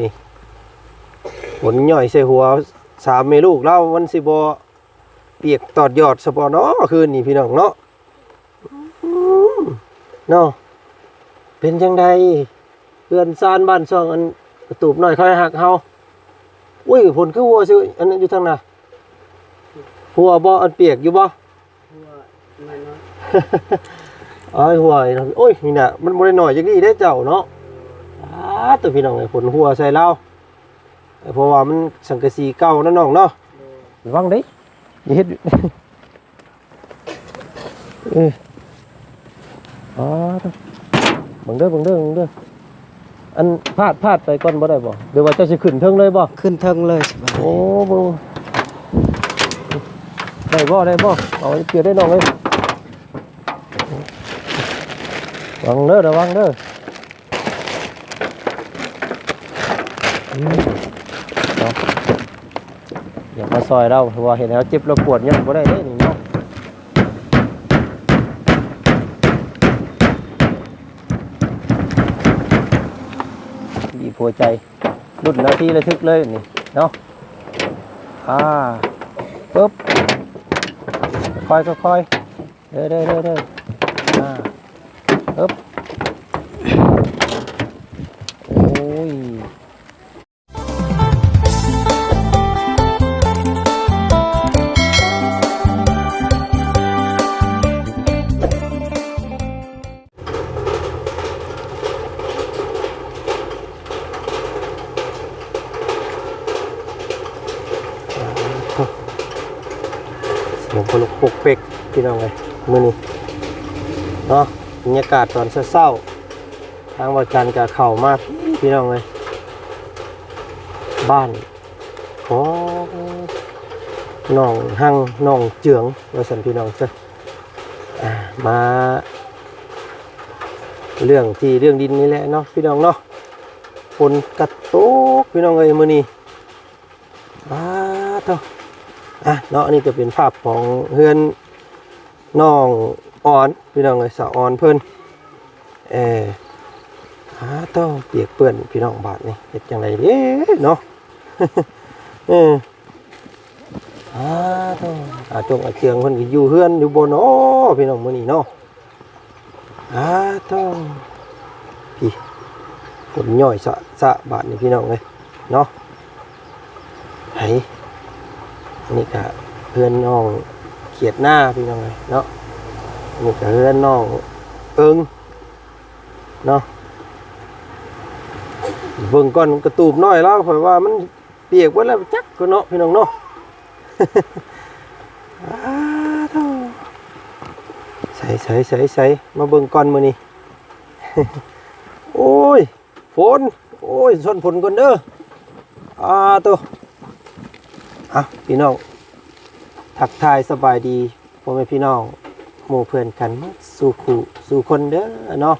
นี่ผลย่อยใส่หัวสามเมลูกเล่ามันสิบเปียกตอดยอดสปอเนาะคืนนี่พี่น้องเนาะอืมเนาะเป็นจังไดเพื่อนซานบ้านช่องอันกระตูบหน่อยค่อยหักเฮาอุ้ยผลคือหัวซิอันนั้นอยู่ทางน่ะหัวบ่อันเปียกอยู่บ่อ้ายหัวไอ้เนาะโอ้ยนี่น่ะมันบ่ได้น้อยจังนี้ได้เจ้าเนาะอ้า ตัวพี่น้องไอ้ผลหัวใส่เราเพราะว่ามันสังกะสีเก่านั่นน้องเนาะระวังเด้อย่าเฮ็ดเอออ๋อเบิ่งเด้อเบิ่งเด้อเบิ่งเด้ออันพาดพาดไปก่อนบ่ได้บ่เดี๋ยวว่าเจ้าสิขึ้นเทิงเลยบ่ขึ้นเทิงเลยสบายโอ้บ่ได้บ่ได้บ่เอาเกี่ยวได้น้องเอ้ยระวังเด้อระวังเด้อ อืมเอาอย่ามาซอยเราว่าเห็นแล้วเจ็บแล้วปวดยังบ่ได้เด้นี่เนาะดีผัวใจรุ่นนาทีระทึกเลยนี่เนาะอ่าปุ๊บค่อยๆค่อยเด้อเด้อเด้อเด้ออ่าปุ๊บ เสียงคนลุกปุกเปกพี่น้องเลยมือนี้เนาะบรรยากาศตอนเศร้าๆทางวัดจันทร์กับเข่ามากพี่น้องเลยบ้านของน้องหังน้องเจืองเราสันพี่น้องจ้ะอ่มาเรื่องที่เรื่องดินนี่แหละเนาะพี่น้องเนาะฝนกระตุกพี่น้องเอ้ยมือนี้อ้าเท่า อะเนาะอันนี้ก็เป็นภาพของเฮือนน้องอ่อนพี่น้องไอ้สาวอ่อนเพิ่นเออหาต้องเปียกเปื้อนพี่น้องบาทนี่เฮ็ดจังไดเด้เนาะเออหาต้องอาจงอาเชียงเพิ่นก็อยู่เฮือนอยู่บนเนาะพี่น้องมื้อนี้เนาะหาต้องพี่ผลย่อยสะสะบาทนี่พี่น้องเอ้ยเนาะไห อันนี่ก็เพื่อนน้องเขียดหน้าพี่น้องเลยเนาะอันนี่ก็เพื่อนน้องเอิงเนาะเบิ่งก่อนกระตูบน้อยแล้วเพราะว่ามันเปียกหมดแล้วจักก็เนาะพี่น้องเนาะอ้าวเท่าใส่ใส่ใส่ใส่มาเบิ่งก่อนมือนี้โอ้ยฝนโอ้ยส่วนฝนก่อนเด้ออ่าตัว อะพี่น้องทักทายสบายดีพ่อแม่พี่น้องหมู่เพื่อนกันมาสู่ขู่สู่คนเด้อเนาะ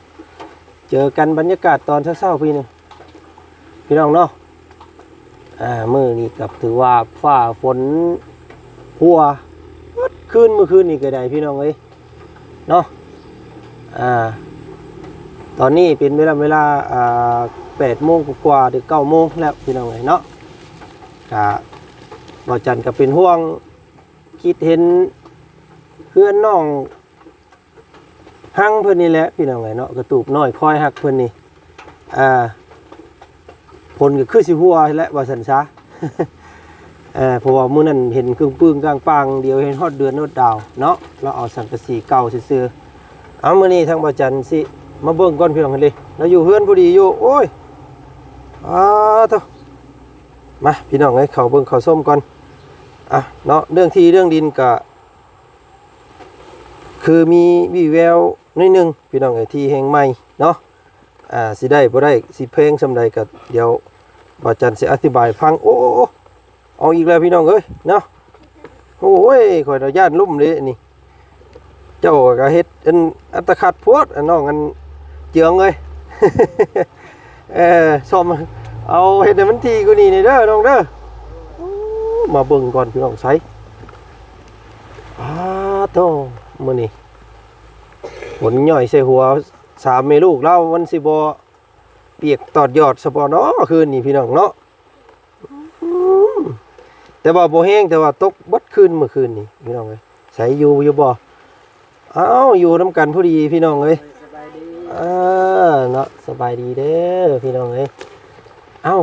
เจอกันบรรยากาศตอนเช้าๆพี่นึงพี่น้องเนาะอ่ามือนี้กับถือว่าฝ้าฝนหัวคืนเมื่อคืนนี่ก็ได้พี่น้องเอ้ยเนาะอ่าตอนนี้เป็นเวลาเวลาอ่าแปดโมงกว่าหรือเก้าโมงแล้วพี่น้องเอ้ยเนาะกะ บอจันก็เป็นห่วง คิดเห็นเพื่อนน้องหังเพื่อนนี่แหละพี่น้องไงเนาะกระตูบน้อยคอยหักเพื่อนนี่อ่าผลก็คือสิหัวและว่าสันซะเออเพราะว่ามื้อนั้นเห็นเครื่องปืนกลางปางเดียวเห็นฮอดเดือนฮอดดาวเนาะเราเอาสังกะสีเก่าซื่อๆเอามื้อนี้ทางบอจันสิมาเบิ่งก่อนพี่น้องกันเลยเราอยู่เฮือนพอดีอยู่โอ้ยอ้าเถอมาพี่น้องให้เขาเบิ่งเขาส้มก่อน อะเนาะเรื่องที่เรื่องดินก็คือมีวีแววนิดนึงพี่น้องไอ้ที่แห่งใหม่เนาะอ่าสิได้บ่ได้สิเพลงสำใดก็เดี๋ยวบ่จันสิอธิบายฟังโอ้เอาอีกแล้วพี่น้องเอ้ยเนาะโอ้ยข่อยอนุญาตลุ่มเลยนี่ เจ้าก็เฮ็ดอันอัตคัดโพดอันน้องอันเจืองเลยเออซ่อมเอาเห็ดให้มันทีกูนี่นี่เด้อน้องเด้อ มาเบิ่งก่อนพี่น้องใส่อ้าโตมื้อนี้ผลย่อยใส่หัวสามเมลูกเรามันสิบ่เปียกตอดยอดสปอเนาะคืนนี้พี่น้องเนาะแต่ว่าบ่แห้งแต่ว่าตกบัดคืนเมื่อคืนนี้พี่น้องเอ้ยใส่อยู่อยู่บ่เอ้าอยู่นํกันพอดีพี่น้องเอ้ยสบาเนาะสบายดีเด้อพี่น้องเอ้ยเอ้า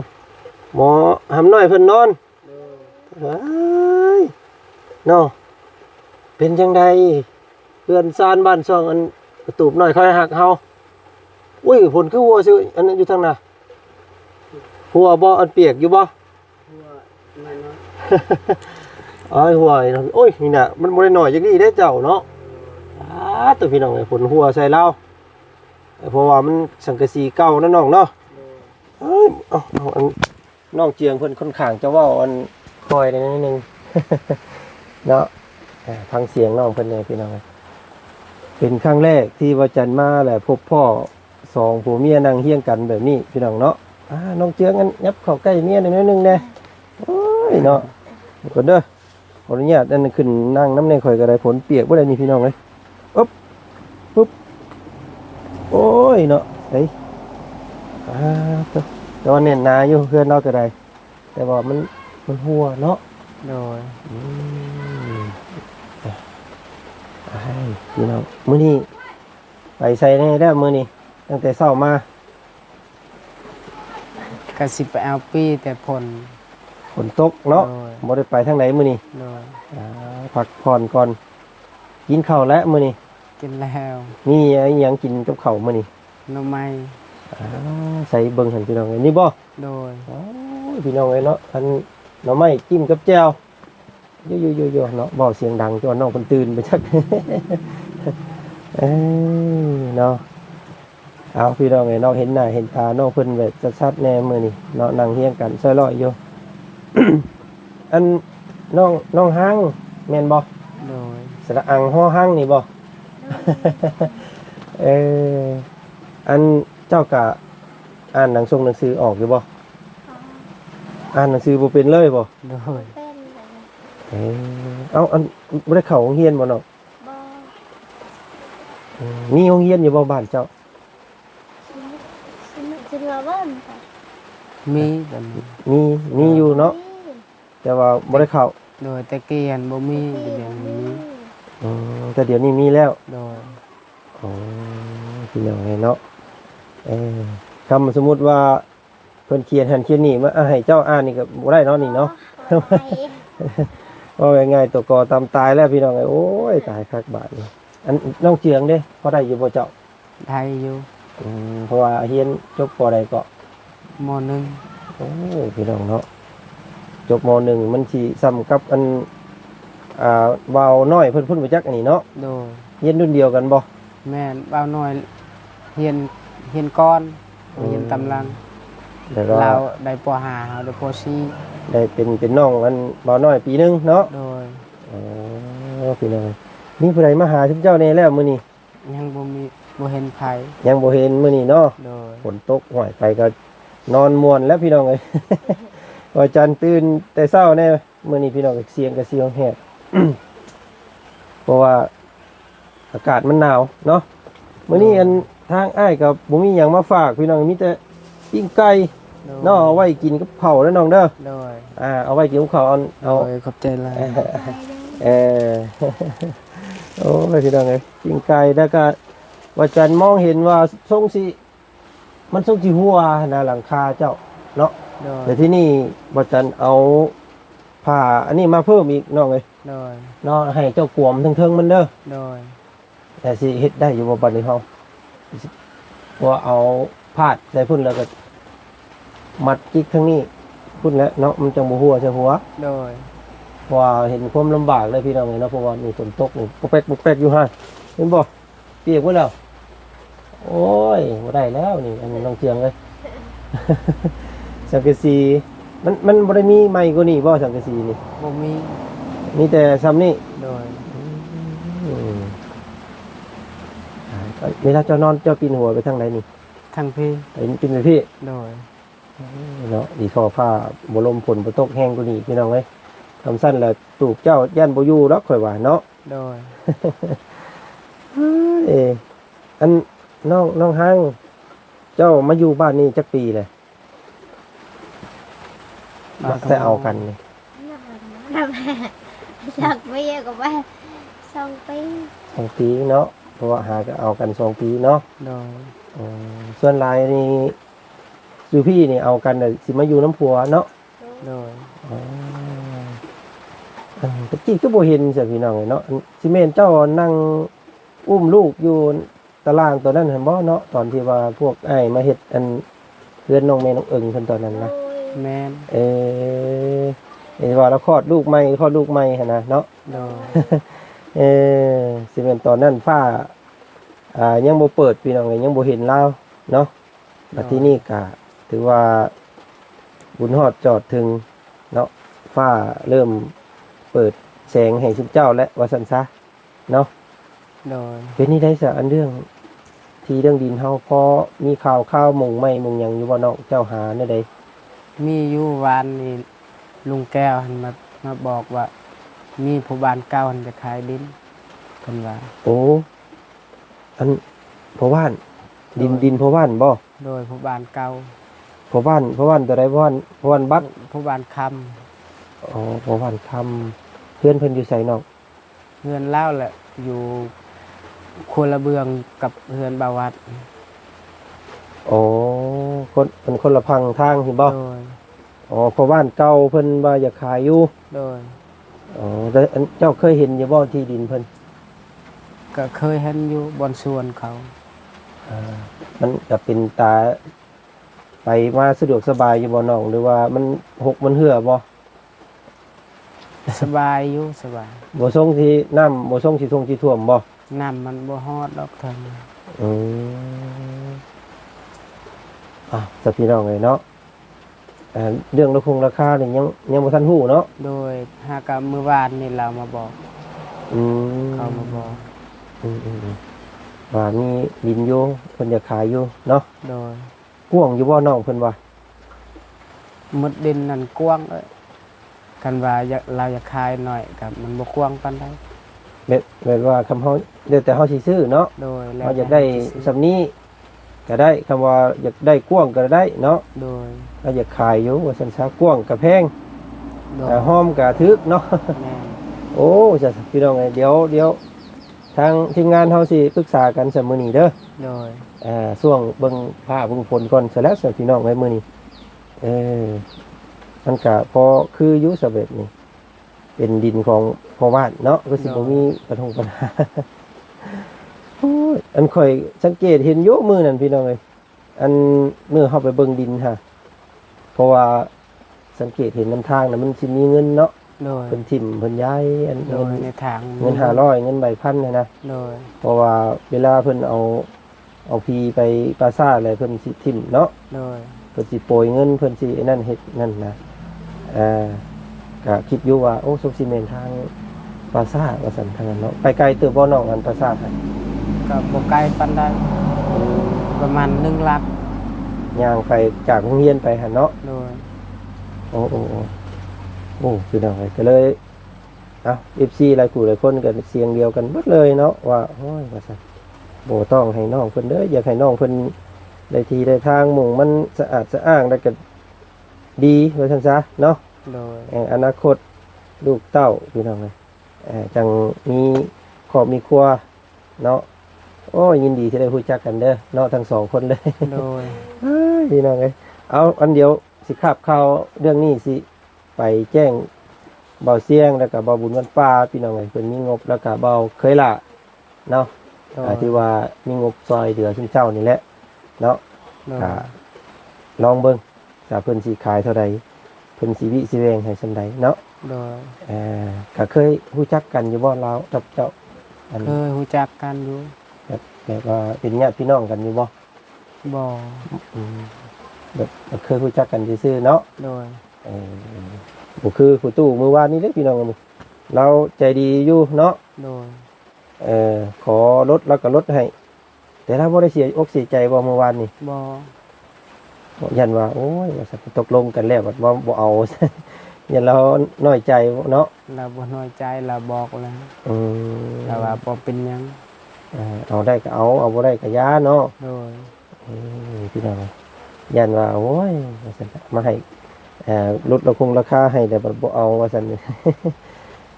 หมอหำน้อยเพิ่นนอน โดยเฮ้ยเนาะเป็นจังไดเพื่อนซานบ้านช่องอันกระตูบหน่อยค่อยหักเฮาอุ้ยผลคือหัวซิอันนั้นอยู่ทางน่ะหัวบ่อันเปียกอยู่บ่หัวไม่น้อยอ้ายหัวไอ้นั่นโอ้ยนี่น่ะมันบ่ได้น้อยจังนี้เด้เจ้าเนาะอ้าตัวพี่น้องไอ้ผลหัวใส่เราเพราะว่ามันสังกะสีเก่านะน้องเนาะโดยเอ้ยเอาเอาอันน้องเจียงเพิ่นค่อนข้างจะเว้าอัน คอยได้นิดนึงเนาะอ่าฟังเสียงน้องเพิ่นเลยพี่น้องเป็นครั้งแรกที่วาจันมาแหละพบพ่อสองผัวเมียนั่งเฮี้ยงกันแบบนี้พี่น้องเนาะน้องเจียงงั้นยับเข้าใกล้เมียหน่อยนิดนึงแน่โอ้ยเนาะเดี๋ยวก่อนเด้อขออนุญาตนนั้นขึ้นนั่งน้ำในข่อยก็ได้ผลเปียกบ่ได้นี่พี่น้องเอ้ยอ๊บปุ๊บโอ้ยเนาะเฮ้ยอ่าตัวแต่ว่าเน้นนาอยู่เพื่อนเราก็ได้แต่ว่ามัน มันหัวเนาะโดยอืมไอ้พี่น้องมื้อนี้ไปใส่แน่ได้อมื้อนี้ตั้งแต่เช้ามากระสิบเอาปีแต่ผลฝนตกเนาะโดยบ่ได้ไปทางไหนมื้อนี้โดยอ่าพักผ่อนก่อนกินข้าวแล้วมื้อนี้กินแล้วมีอิหยังกินกับข้าวมื้อนี้หน่อไม้อ่าใส่เบิ่งหั่นพี่น้องเอ้ยนี่บ่ โดยอ้าวพี่น้องเอ้ยเนาะอัน หน่อไม้จิ้มกับแจ่วโยๆๆๆเนาะเว้าเสียงดังจนน้องเพิ่นตื่นไปจักเอ้ยเนาะเอาพี่น้องเอ้ยเนาะเห็นหน้าเห็นตาน้องเพิ่นแบบชัดๆแน่มื้อนี้เนาะนั่งเฮียงกันซอยร้อยอยู่อันน้องน้องห้างแม่นบ่โดยสระอังฮ้อห้างนี่บ่เอออันเจ้ากะอ่านหนังทรงหนังสือออกอยู่บ่ อ่านหนังสือบ่เป็นเลยบ่โดยเป็นเลยเออเอาอันบ่ได้เข้าโรงเรียนบ่เนาะบออืมมีโรงเรียนอยู่บ่บ้านเจ้าสนุกจึงละเบิ้ลค่ะมีแบบนี้มีมีอยู่เนาะแต่ว่าบ่ได้เข้าโดยแต่เกียนบ่มีเดี๋ยวนี้มีอืมแต่เดี๋ยวนี้มีแล้ว โดยอ๋อพี่น้องไงเนาะเออคำสมมุติว่า เพิ่นเขียนหันเขียนนี่มาอะให้เจ้าอ่านนี่ก็บ่ได้เนาะนี่เนาะ ว่าง่ายๆตัวกอตามตายแล้วพี่น้องไอ้โอ้ยตายคักบาดนี่อันน้องเจียงเด้พอได้อยู่บ่เจ้าไทยอยู่อืมเพราะว่าเฮียนจบปอใดก็มหนึ่งโอ้ยพี่น้องเนาะจบมหนึ่งมันสิซ้ำกับอันอ่าเบาน้อยเพิ่นเพิ่นบ่จักอันนี้เนาะโดยเฮียนรุ่นเดียวกันบ่แม่นเบาหน่อยเฮียนเฮียนก้อนเฮียนตำลัง แล้วก็เราได้ปห้าเราได้ปสี่ได้เป็นเป็นน้องอันเบาน้อยปีหนึงเนาะโดยอ๋อพี่น้องมีผู้ใดมาหาทุกเจ้าแน่แล้วมื้อนี้ยังบ่มีบ่เห็นไผยังบ่เห็นมื้อนี้เนาะโดยฝนตกห่วยไปก็นอนม่วนแล้วพี่น้องเอ้ยว่าจันตื่นแต่เช้าแน่มื้อนี้พี่น้องก็เสียงก็เสียงแหบ เพราะว่าอากาศมันหนาวเนาะมื้อนี้อันทางอ้ายกับบ่มีหยังมาฝากพี่น้องมีแต่ปิ้งไก่โดย เนาะเอาไว้กินกับข้าวแล้วน้องเด้อโดยอ่าเอาไว้กินกับข้าวเอาโดเอายขอบใจหลายเออโอ้ยพี่น้องเอ้ยปิ้งไก่แล้วก็ว่าจันมองเห็นว่าทรงสิมันทรงสิหัวนะหลังคาเจ้าเนาะ โดยแต่ที่นี่ว่าจันเอาผ้าอันนี้มาเพิ่มอีกน้องเอ้ยโดยเนาะให้เจ้ากวมเทิงๆมันเด้อโดยแต่สิเฮ็ดได้อยู่บ่บัดนี้เฮาว่าเอาพาดใส่พุ่นแล้วก็ มัดจิกทั้งนี้พุ่นแล้วเนาะมันจังบ่หัวใช่หัวโดยเพราะว่าเห็นความลำบากเลยพี่น้องเลยเนาะเพราะว่ามีฝนตกนี่ปุ๊กแป๊กปุ๊กแป๊กอยู่ฮะเห็นบ่เปียกหมดแล้ว โอ้ยบ่ได้แล้วนี่อันนี้น้องเจียงเลย สังกะสีมันมันบ่ได้มีใหม่กว่านี้บ่สังกะสีนี่บ่มีมีแต่ซ้ำนี่โดยอืมอ่าเวลาเจ้านอนเจ้าปีนหัวไปทางไหนนี่ทั้งพี่ไปปีนไปพี่ โดย เนาะดีคอผ้าบ่ลมฝนบ่ตกแห้งกว่านี้พี่น้องเอ้ยทำสั้นแล้วตูบเจ้าย่านบ่อยู่ดอกข่อยว่าเนาะโดยเอออันน้องน้องห้าง เจ้ามาอยู่บ้านนี้จักปีเลยมาแต่เอากันนี่ทำไมสักปีกับว่าสองปีสองปีเนาะเพราะว่าหาก็เอากันสองปีเนาะโดยอืมส่วนหลายนี่ อยู่พี่นี่เอากันแต่ะสิมาอยู่น้ำผัวเนาะโดยอ๋ออันตะกี้ก็บ่เห็นเสียพี่น้องเลยเนาะอันสิเมนเจ้านั่งอุ้มลูกอยู่ตารางตัวนั้นเห็นบ่เนาะตอนที่ว่าพวกไอ้ายมาเฮ็ดอันเพื่อนน้องเมน้องเอิงเพิ่นตอนนั้นนะโอ้ยแม่นเออเห็นว่าเราคลอดลูกใหม่คลอดลูกใหม่หั่นนะเนาะ โดยเออสิเป็นตอนนั้นฟ้า อ่า ยังบ่เปิดพี่น้องเลยยังบ่เห็นลาวเนาะมาที่นี่ก็ ถือว่าบุญฮอดจอดถึงเนาะฟ้าเริ่มเปิดแสงให้ชุบเจ้าและว่าซั่นซะเนาะโดยเป็นนี่ได้ซะอันเรื่อง ที่เรื่องดินเฮาพอมีข่าวข่าวหมงไหม่มงหยังอยู่บ่เนาะเจ้าหาแนวใดมีอยู่วานนี่ลุงแก้วหันมามาบอกว่า มีผู้บ้านเก่าหันจะขายดินเพิ่นว่า โอ้อันพอว่าน ดินดินพอว่านบ่โดยผู้บ้านเก่า พอว่านพอว่านตัวใดพอว่านพอว่านบัดผู้บ้านคำอ๋อพอว่านคำเพื่อนเพิ่นอยู่ไสเนาะเฮือนเล่าแหละอยู่ครัวระเบืองกับเฮือนบาวัดอ๋อคนเป็นคนละพังทางเห็นบ่โดย อ๋อพอว่านเก่าเพิ่นว่าอยากขายอยู่โดย อ๋อแต่อันเจ้าเคยเห็นอยู่บ่ที่ดินเพิ่นก็เคยเห็นอยู่บนสวนเขา อ่ามันก็เป็นตา ไปมาสะดวกสบายอยู่บ่น้องหรือว่ามันหกมันเหือบ่สบายอยู่สบายบ่ส่งที่น้ำบ่ส่งที่ทงที่ท่วมบ่น้ำมันบ่ฮอดดอกเทิงอืมอะสักพี่น้องเลยเนาะอ่าเรื่องราคงราคานี่ยังยังบ่ทันฮู้เนาะโดยหากะมื้อวานนี่เรามาบอก อืมเขามาบอก อืมอืมอืมว่ามีดินอยู่เพิ่นจะขายอยู่เนาะโดย พ่วงอยู่บ่น้องเพิ่นว่าหมดดินนั่นกว้างเอ้ยกันว่าอยากเราอยากขายหน่อยกับมันบ่กว้างปานใดแม่แม่นว่าคำเฮาเดี๋ยวแต่เฮาสิซื้อเนาะโดยแล้วเฮาอยากได้สำนี้ก็ได้คำว่าอยากได้กว้างก็ได้เนาะโดยเราอยากขายอยู่ว่าซั่นซะกว้างก็แพงโดยแต่หอมก็ถึกเนาะ แม่น โอ้จะพี่น้องไงเดี๋ยวเดี๋ยว ทางทีมงานเฮาสิปรึกษากันเสมอนี้เด้อโดยอ่าช่วงเบิ่งผ้าเบิ่งฝนก่อนเสร็จแล้วสิพี่น้องไว้มื้อนี้เออมันก็พอคืออยู่สเบ็ดนี่เป็นดินของพ่อบ้านเนาะก็สิบ่มีปัญหาปัญหาโอ้ยอันค่อยสังเกตเห็นอยู่มื้อนั้นพี่น้องเอ้ยอันมื้อเฮาไปเบิ่งดินฮะเพราะว่าสังเกตเห็นนํทางน่ะมันสิมีเงินเนาะ โดยเพิ่นทิ่มเพิ่นย้ายอันโดเงิยนในทางเงินห้าร้อยเงินใบพันเนี่ยนะโดยเพราะว่าเวลาเพิ่นเอาเอาพีไปปราสาทอะไรเพิ่นสิทิ่มเนาะโดยเพิ่นสิโปรยเงินเพิ่นสิไอ้นั่นเฮ็ดนั่นนะเอ่าก็คิดอยู่ว่าโอ้สุกซีเมนทางปราสาทว่าซั่นทางนั้นเนาะไปไกลเติบบ่น้องอันปราสาทอะก็บ่ไกลปานใดประมาณ1ลักย่างไปจากโรงเรียนไปหั่นเนาะ โดยโอ้โอ้โอ้โอ้คือน้องก็เลยเอ้า FC หลายคู่หลายคนก็เสียงเดียวกันหมดเลยเนาะว่าโอ้ยว่าซั่นโบต้องให้น้องเพิ่นเด้ออยากให้น้องเพิ่นได้ทีได้ทางหมุ่งมันสะอาดสะอ้างแล้วก็ดีว่าซั่นซะเนาะโดยแห่งอนาคตลูกเต้าพี่น้องเลยเอ่อจังมีครอบมีครัวเนาะโอ้ยยินดีที่ได้รู้จักกันเด้อเนาะทั้งสองคนเลยโดย เอ้ยพี่น้องเลยเอาอันเดียวสิขับข่าวเรื่องนี้สิ ไปแจ้งเบาเสียงแล้วก็เบาบุญวันป้าพี่น้องเลยเพิ่นมีงบแล้วก็เบาเคยละเนาะโดยอ่าที่ว่ามีงบซอยเดือชุมเจ้านี่แหละเนาะโดยก็ลองเบิ่งถ้าเพิ่นสิขายเท่าใดเพิ่นสิวิสิแวงให้ส่าใดเนาะโดยเอ่าก็เคยรู้จักกันอยู่บ่ลาวกับเจ้าอันเคยรู้จักกันอยู่แบบแบบว่าเป็นญาติพี่น้องกันอยู่บ่บ่อืมแบบแบบเคยรู้จักกันซื่อๆเนาะโดยเออ บ่คือผู้ตู้มื้อวานนี้เด้อพี่น้องมื้อเราใจดีอยู่เนาะโดยเออขอลดแล้วก็ลดให้ แต่เราบ่ได้เสียอกเสียใจบ่เมื่อวานนี่บ่บอกยันว่า โอ้ยว่าสักตกลงกันแล้วว่าบ่เอายันเราน้อยใจเนาะเราบ่น้อยใจเราบอกแล้วอืมเราว่าบ่เป็นหยังเอ่อเอาได้ก็เอาเอาบ่ได้ก็ย้าเนาะโดยอเอ้ยพี่น้องยันว่าโอ้ยว่าซั่นน่ะมาให้เอ่อ ลดราคงราคาให้แต่บ่บ่เอาว่าซั่น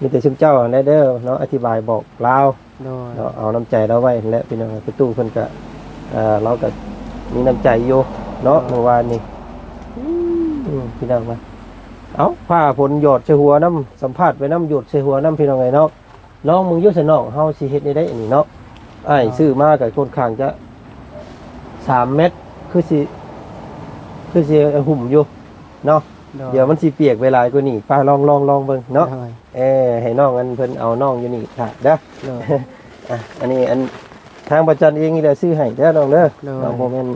มีแต่ชุมเจ้าได้เด้อเนาะอธิบายบอกลาวโดยเราเอาน้ำใจเราไว้และพี่น้องประตูเพิ่นก็เอ่อเราก็มีน้ำใจอยู่เนาะเมื่อวานนี้อืมพี่น้องมาเอาผ้าผลหยอดใส่หัวน้ำสัมภาษณ์ไปน้ำหยดใส่หัวน้ำพี่น้องไงเนาะลองมึงอยุ่ใส่น้องเฮาสิเฮ็ดได้ได้อันนี้เนาะอ้ายซื้อมากับคนข้างจะสามเม็ดคือสิคือสิหุ่มอยู่เนาะ โดยเดี๋ยวมันสิเปียกเวหลายกว่านี้ป้าลองลองลองเบิ่งเนาะโดยเออให้น้องอันเพิ่นเอาน้องอยู่นี่ค่ะเด้อโดย อะอันนี้อันทางประจันเองนี่แหละซื้อให้เด้อน้องเด้อเลยน้องโมเมน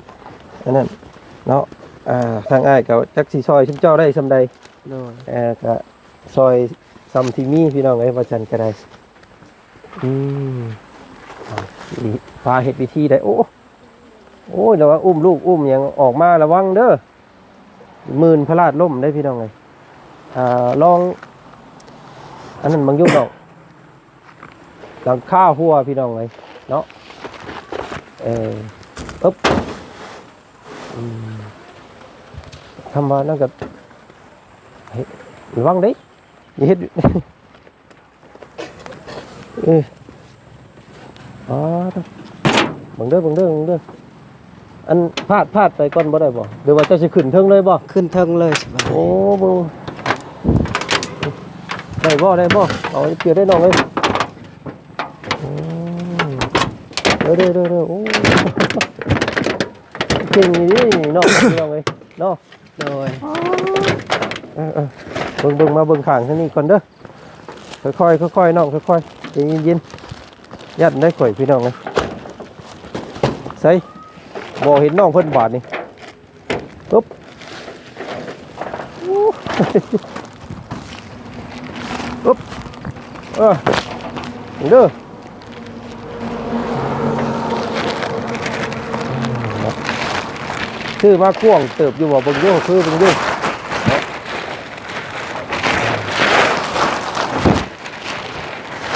อันนั้นเนาะอ่าทางอ้ายก็จักสิซอยชุมเจ้าได้ซำใดโดยเออก็ซอยซำที่มีพี่น้องเอ้ยประจันก็ได้อืมอ่านี่พาเฮ็ดพิธีได้โอ้โอ้ยระวังอุ้มลูกอุ้มหยังออกมาระวังเด้อ หมื่นพระราชล่มได้พี่น้องเอ้ยอ่าลอง อันนั้นบางยุ่งดอกหลังข้าหัวพี่น้องเลยเนาะเออปึ๊บทำมานั่นกับฮ้ยระวังด้อย่าเฮ็ดเอออ๋อบังเด้อบังเด้อบังเด้อ อันพลาดพลาดไปก่อนบ่ได้บ่หรือว่าเจะสิขึ้นเทิงเลยบ่ขึ้นเทิงเลยสบายโอ้บึงได้บ่ได้บ่เอาเกี่ยวได้น้องเลยอืมเด้อเด้อเด้อเด้อโอ้เก่งนี่น้องพี่น้องเลยเนาะโดยเออเออเบิ่งเบิ่งมาเบิ่งข้างทางนี้ก่อนเด้อค่อยๆค่อยๆน้องค่อยๆใจเย็นๆยัดได้ข่อยพี่น้องเลยใส่ บ่เห็นน้องเพิ่นบาดนี่ปึ๊บปุ๊บเออเด้อชื่อมาข่วงเติบอยู่บ่เบิ่งอยู่คือเบิ่งอยู่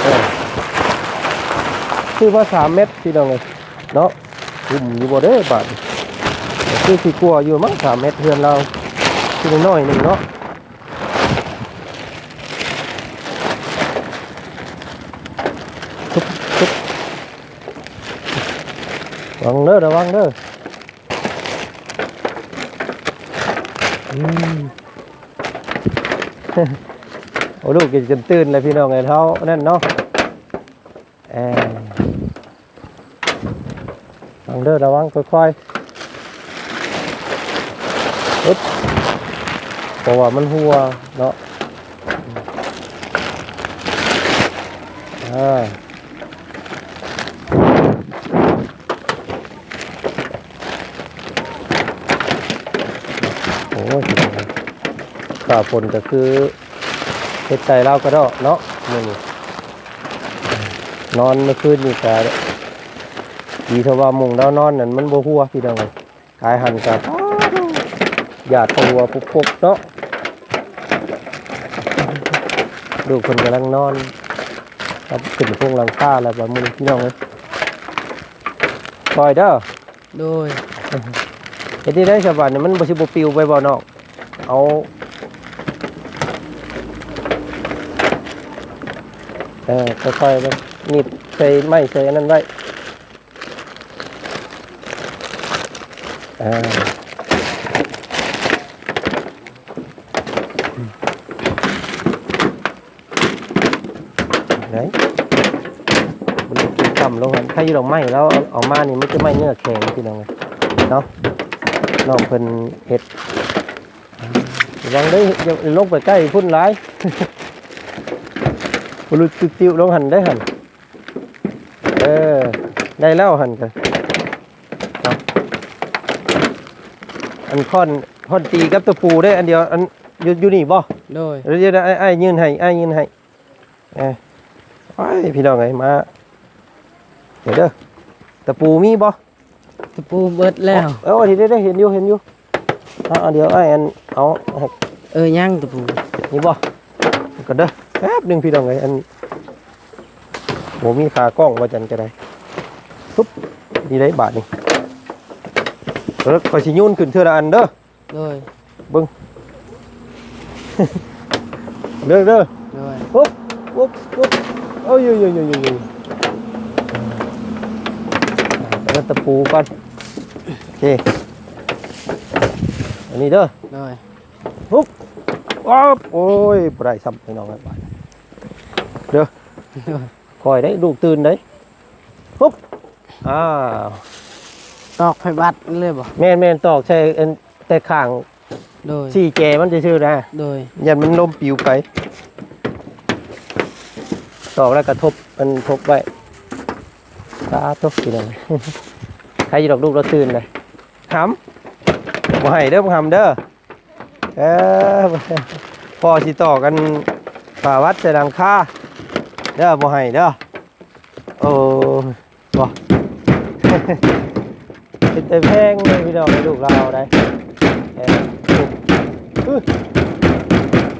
เออชื่อว่าสามเม็ดพี่น้องเลยเนาะ หุ่มอยู่บ่เด้อบาดนี้คือสิกลัวอยู่มั้งสามเม็ดเพื่อนเราคือน้อยๆหนึ่งเนาะระวังเด้อระวังเด้ออืมโอ้ลูกกินจนตื่นเลยพี่น้องไงเท้านั่นเนาะเออ ระวังเด้อระวังค่อยๆอึ๊บเพราะว่ามันหัวเนาะอ่าโอ้ยข่าวฝนก็คือเฮ็ดใจเราก็ไดอกเนาะมื้อนี้นอนเมื่อคืนนี่ก็ ดีเท่าว่ามุงแล้วนอนนั่นมันบ่หัวพี่น้องเอ้ยกายหันก็หยาดตัวปุกๆเนาะลูกคนกำลังนอนครับขึ้นพวงหลังคาแล้วบ่มื้อนี้พี่น้องเอ้ยคอยเด้อโดยเฮ็ดที่ได้ฉบับนี่มันบ่สิบ่ปลิวไปบ่น้องเอาเออค่อยๆไปหนีบใส่ไม้ใส่อันนั้นไว้ อ่าไหนมันต่ำลงหันถ้าอยู่ดอกไม้แล้วเอาเอามานี่ไมันจะไม่เนื้อแข็งพี่น้องเอ้ยเนาะน้องเพิ่นเห็ดยังได้ย่าลงไปใกล้พุ่นหลายบลุติติวลงหันได้หันเออ ได้แล้วหันกันเอา อันค้อนค้อนตีกับตะปูได้อันเดียวอันอยู่อยู่นี่บ่โดยเดี๋ยวไอ้ไอ้ายยืนให้ไอ้ายยืนให้เอ้ยไอ้พี่น้องไงมาเดี๋ยวเด้อตะปูมีบ่ตะปูเบิดแล้วเออทีได้ได้เห็นอยู่เห็นอยู่เอาเอาเดี๋ยวไอ้อันเอาเอาเออย่างตะปูนี่บ่ก็เด้อแป๊บหนึงพี่น้องไงอันโหมีขากล้องว่าจันก็ได้ปุ๊บนี่ได้บาทนี่ แล้วคอยสิยุ่นขึ้นเทื่อละอันเด้อโดยเด้อเด้อโดยปุ๊บปุ๊บปุ๊บเอ้ยยยยยยแล้วตะปูก่อนโอเคอันนี้เด้อโดยว้าวโอ้ยบ่ได้ซ้ำพี่น้องกันไปเด้อโดยคอยได้ลูกตื่นได้ปุ๊บอ้าว ตอกไฟบัดเลยบ่แม่นแม่นตอกใช่อันแต่ข้างโดยสี่แจมันจะชื่อนะโดยยันมันล้มปิวไป ตอกแล้วกระทบมันทบไว้ตาทบทีนึงใครจะดอกลูกเราตื่นเลยหำบ่ให้เด้อบ่หำเด้อเออพ่อสิต่อกันฝ่าวัดใส่หลังคาเด้อบ่ให้เด้อโอ้บ่ เป็นแต่แพงเลยพี่น้องลูกเราได้เอออุ๊ย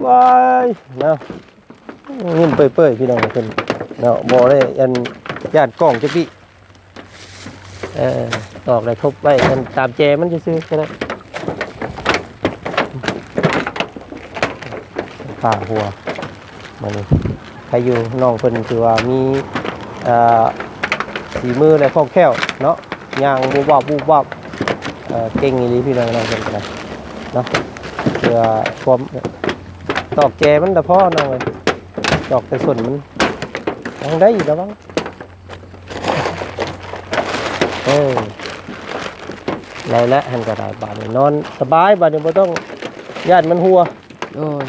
ว้ายเนาะเงินเปื่อยๆพี่น้องเพิ่นเนาะบ่ได้อันญาติกล้องจักพี่เออตอกได้ทบไว้อันตามแจมันจะซื่อก็ได้ผ่าหัวมานี่ใครอยู่น้องเพิ่นคือว่ามีอ่อสีมือและคล่องแคล่วเนาะ ย่างบูบวับบูบวับเอ่อเก่งอีหลีพี่น้องน้องเพิ่นก็ได้เนาะเพื่อความตอกแจมันแต่พ่อน้องเลยตอกแต่ส่วนมันยังได้อยู่แล้วบ้างเออไรและหันกระดาษบาดนี่นอนสบายบาดนี้บ่ต้องญาติมันหัวโดย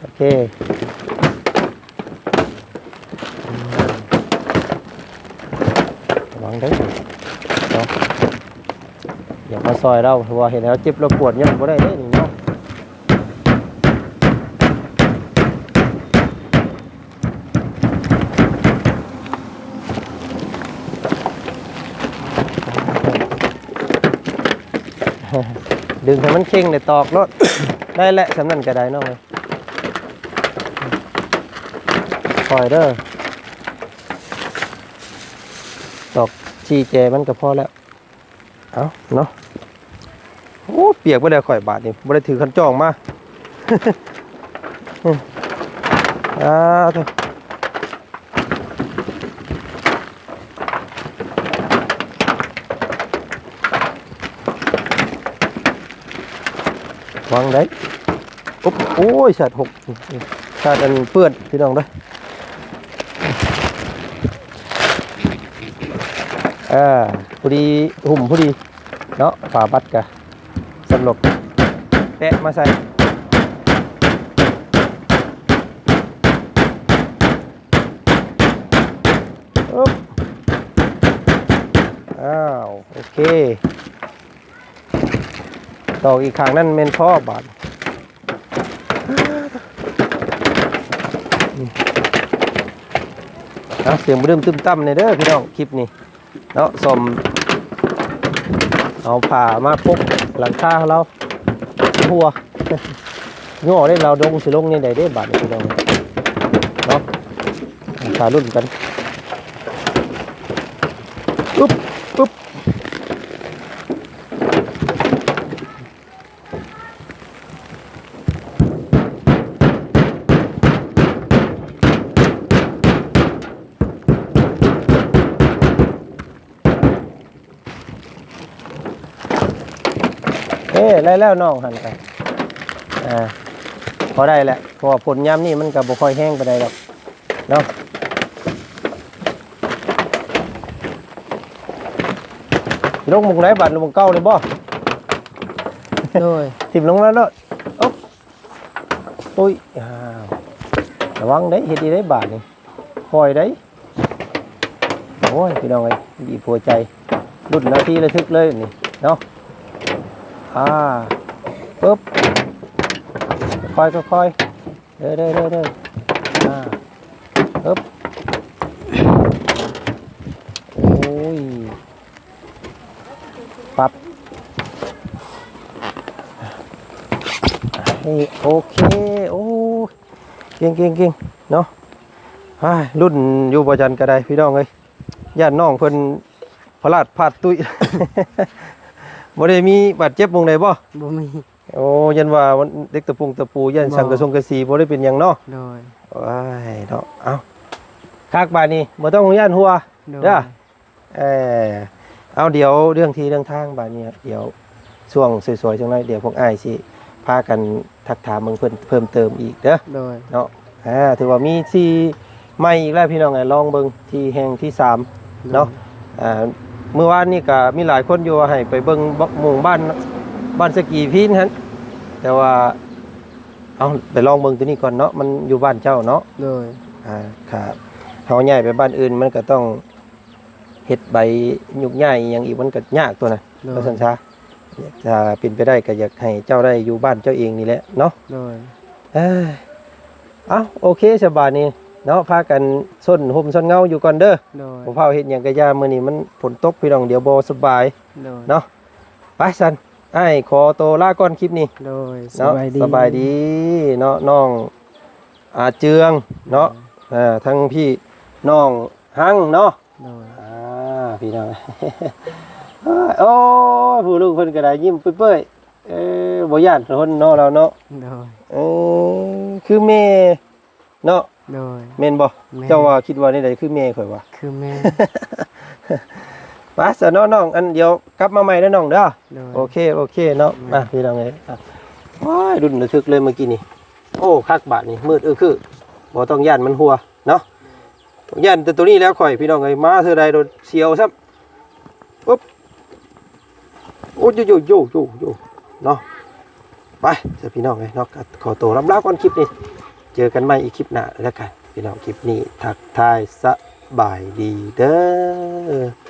โอเค เด้อเนาะอย่ามาซอยเราเพราะว่าเห็นแล้วเจ็บเราปวดยังบ่ได้เด้นี่เนาะดึงให้มันเข่งเลยตอกรถได้แหละสำนันก็ได้น้องเลยคอยเด้อตอก ชีเจมันก็พอแล้ว เอาเนาะ โอ้เปียกไปเลยข่อยบาทนี่บ่ได้ถือคันจองมาอ่าเถอะวางได้โอ้ยสัตว์หกสัตว์อันเปื้อนพี่น้องด้วย เด้ออพอดีหุ่มพอดี เนาะฝาบัดกะสำหรับแปะมาใส่อุ๊บอ้าว โอเคตอกอีกข้างนั่นเมนพ่อบาดเอาเสียงบรึมตึมตั้มในเด้อพี่น้องคลิปนี้ เนาะสมเอาผ่ามาปุ๊บหลังคาของเราหัวง่อได้เราดงสิลงนี่ได้ได้บาทนี่พี่น้องเนาะขารุ่นกันปุ๊บ ไล่แล้วน้องหันไปอ่าพอได้แหละเพราะว่าผลย้ำนี่มันก็บ่ค่อยแห้งไปได้หรอกเนาะลงหมุงไหนบัดลงหมุงเก้าเลยบ่โดยทิ่มลงแล้วเนาะอ๊บอุ้ยอ้าวระวังได้เฮ็ดดีได้บาทนี่คอยได้โอ้ยพี่น้องเอ้ยบีบหัวใจรุ่นนาทีระทึกเลยนี่เนาะ อ่าปึ๊บค่อยค่อยเด้อเด้อเด้อเด้ออ่าปึ๊บโอ้ยปับนี่โอเคโอ้เก่งเก่งเก่งเนาะรุ่นอยู่ประจันก็ได้พี่น้องเอ้ยญาติน้องเพิ่นพลาดพลาดตุ้ย บ่ได้มีบาดเจ็บวงใดบ่บ่มี โอ้ยันว่ามันเด็กตะปุงตะปูยันบ่ สังกะสงกะสีบ่ได้เป็นหยังเนาะโดยว้ายเนาะเอาคักบาดนี้บ่ต้องย่านหัว โดยเด้อ เออเอาเดี๋ยวเรื่องที่เรื่องทางบาดนี้เดี๋ยวช่วงสวยๆจังไรเดี๋ยวพวกอ้ายสิพากันทักถามมึงเพิ่นเพิ่มเติมอีกเด้อ โดยเนาะอ่าถือว่ามีที่ใหม่อีกแล้วพี่น้องไงลองเบิ่งที่แห่งที่สาม เนาะอ่า เมื่อวานนี่ก็มีหลายคนอยู่ว่าให้ไปเบิ่งบ่หมู่บ้านบ้านสกีพีนฮันแต่ว่าเอาไปลองเบิ่งตัวนี้ก่อนเนาะมันอยู่บ้านเจ้าเนาะโดยอ่าครับเฮาย้ายไปบ้านอื่นมันก็ต้องเฮ็ดใบยุกย้ายอหยังอีกมันก็ยากตัวน่ะโดเพราะยฉะนั้นซะถ้าเป็นไปได้ก็อยากให้เจ้าได้อยู่บ้านเจ้าเองนี่แหละเนาะโดยเอ้ยเอาโอเคสบายนี่ เนาะพากันส้นห่มส้นเงาอยู่ก่อนเด้อโดยบ่เผาเฮ็ดหยังกะยามื้อนี้มันฝนตกพี่น้องเดี๋ยวบ่สบาย โดยเนาะ ไปสันไอ้ายขอตัวลาก่อนคลิปนี้ โดยสเนาะบายดี สบายดีเนาะน้องอาเจืองเนาะเอ่อทั้งพี่น้องหังเนาะโดยอ่าพี่น้อง โอ้ยผู้ลูกเพิ่นก็ได้ยิ้มเปื่อยๆเออบ่ย่านคนเนาะเราเนาะโดยเออคือแม่เนาะ โดย แม่นบ่แม่เจ้าว่าคิดว่านี่ใดคือแม่ข่อยว่า คือแม่ ไปซะเนาะน้องอันเดียวกลับมาใหม่เด้อน้องเด้อ โดย โอเค โอเคเนาะมาพี่น้องเอ้ยอะว้ายรุ่นระทึกเลยเมื่อกี้นี่ โอ้คักบาทนี่มืดเออคือบ่ต้องย่านมันหัวเนาะต้องย่านแต่ตัวนี้แล้วข่อยพี่น้องเอ้ยมาเธอใดโดนเสียวซ้ำปุ๊บโอ้ยโยโยโยโยเนาะไปเจ้าพี่น้องเอ้ยเนาะก็ขอตัวรับลาก่อนคลิปนี้ เจอกันใหม่อีกคลิปหน้าแล้วกันพี่น้องคลิปนี้ทักทายสบายดีเด้อ